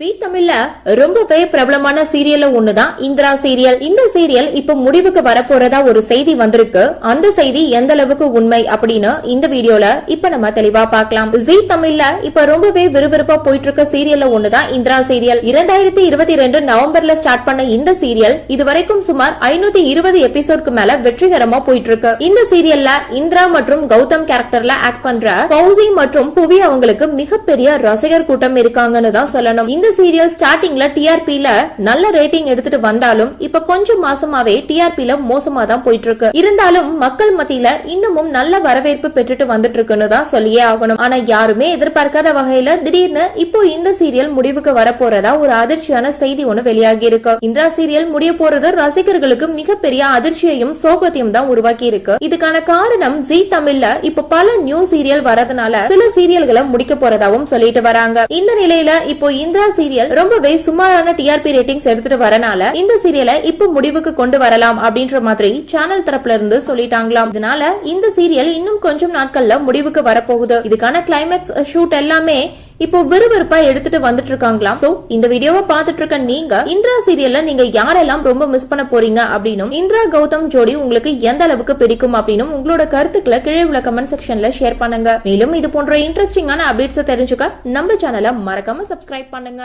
ஜீ தமிழ்ல ரொம்பவே பிரபலமான சீரியல்ல ஒண்ணுதான். இந்திரா சீரியல் இந்த சீரியல் இப்ப முடிவுக்கு வரப்போறதா ஒரு செய்தி வந்திருக்கு. அந்த செய்தி எந்த அளவுக்கு உண்மை அப்படின்னு இந்த வீடியோல இப்ப நம்ம தெளிவா பார்க்கலாம். ஜீ தமிழ்ல இப்ப ரொம்பவே விறுவிறுப்பா போயிட்டு இருக்க சீரியல்ல ஒண்ணுதான் இந்திரா சீரியல் இரண்டாயிரத்தி இருபத்தி ரெண்டு நவம்பர்ல ஸ்டார்ட் பண்ண இந்த சீரியல் இதுவரைக்கும் சுமார் ஐநூத்தி இருபது எபிசோட்க்கு மேல வெற்றிகரமா போயிட்டு இருக்கு இந்த சீரியல்ல இந்திரா மற்றும் கௌதம் கேரக்டர்ல ஆக்ட் பண்ற பௌசி மற்றும் புவி அவங்களுக்கு மிகப்பெரிய ரசிகர் கூட்டம் இருக்காங்கன்னு தான் சொல்லணும். இந்த சீரியல் ஸ்டார்டிங்ல டிஆர்பில நல்ல ரேட்டிங் எடுத்துட்டு வந்தாலும் இப்ப கொஞ்சம் மாசமாவே டிஆர்பில மோசமா தான் போயிட்டு இருக்கு இருந்தாலும் மக்கள் மத்தியில இன்னமும் நல்ல வரவேற்பு பெற்றுட்டு வந்துட்டு இருக்குன்னு தான் சொல்லியே ஆகணும். ஆனா யாருமே எதிர்பார்க்காத வகையில திடீர்னு இப்போ இந்த சீரியல் முடிவுக்கு வரப்போறதா ஒரு அதிர்ச்சியான செய்தி ஒண்ணு வெளியாகி இருக்கு இந்திரா சீரியல் முடிய போறது ரசிகர்களுக்கு மிகப்பெரிய அதிர்ச்சியையும் சோகத்தையும் தான் உருவாக்கி இருக்கு இதுக்கான காரணம் ஜி தமிழ்ல இப்ப பல நியூ சீரியல் வரதுனால சில சீரியல்களை முடிக்க போறதாவும் சொல்லிட்டு வராங்க. இந்த நிலையில இப்போ இந்திரா சீரியல் ரொம்பவே சுமாரான டிஆர்பி ரேட்டிங்ஸ் எடுத்துட்டு வரனால இந்த சீரியலை இப்ப முடிவுக்கு கொண்டு வரலாம் அப்படின்ற மாதிரி சேனல் தரப்புல இருந்து சொல்லிட்டாங்களாம். இதனால இந்த சீரியல் இன்னும் கொஞ்சம் நாட்கள்ல முடிவுக்கு வரப்போகுது. இதுக்கான கிளைமேக்ஸ் ஷூட் எல்லாமே இப்போ விறுவிறுப்பா எடுத்துட்டு வந்துட்டு இருக்காங்களா? சோ இந்த வீடியோவை பார்த்துட்டு இருக்க நீங்க இந்திரா சீரியல்ல நீங்க யாரெல்லாம் ரொம்ப மிஸ் பண்ண போறீங்க அப்படின்னும் இந்திரா கௌதம் ஜோடி உங்களுக்கு எந்த அளவுக்கு பிடிக்கும் அப்படின்னும் உங்களோட கருத்துக்களை கீழே உள்ள கமெண்ட் செக்ஷன்ல ஷேர் பண்ணுங்க. மேலும் இது போன்ற இன்ட்ரெஸ்டிங்கான அப்டேட்ஸ் தெரிஞ்சுக்க நம்ம சேனலை மறக்காம சப்ஸ்கிரைப் பண்ணுங்க.